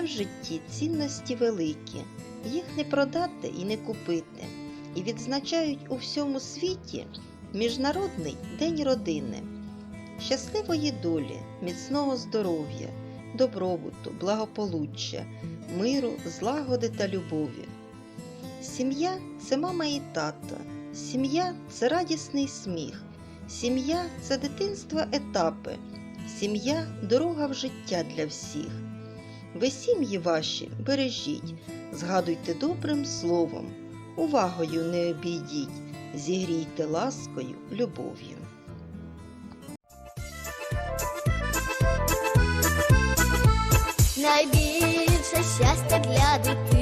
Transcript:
мають цінності великі, їх не продати і не купити. І відзначають у всьому світі Міжнародний день родини, щасливої долі, міцного здоров'я, добробуту, благополуччя, миру, злагоди та любові. Сім'я це мама і тато, сім'я це радісний сміх, сім'я це дитинства етапи, сім'я дорога в життя для всіх. Ви сім'ї ваші бережіть, згадуйте добрим словом, увагою не обійдіть, зігрійте ласкою, любов'ю. Найбільше щастя для дитини,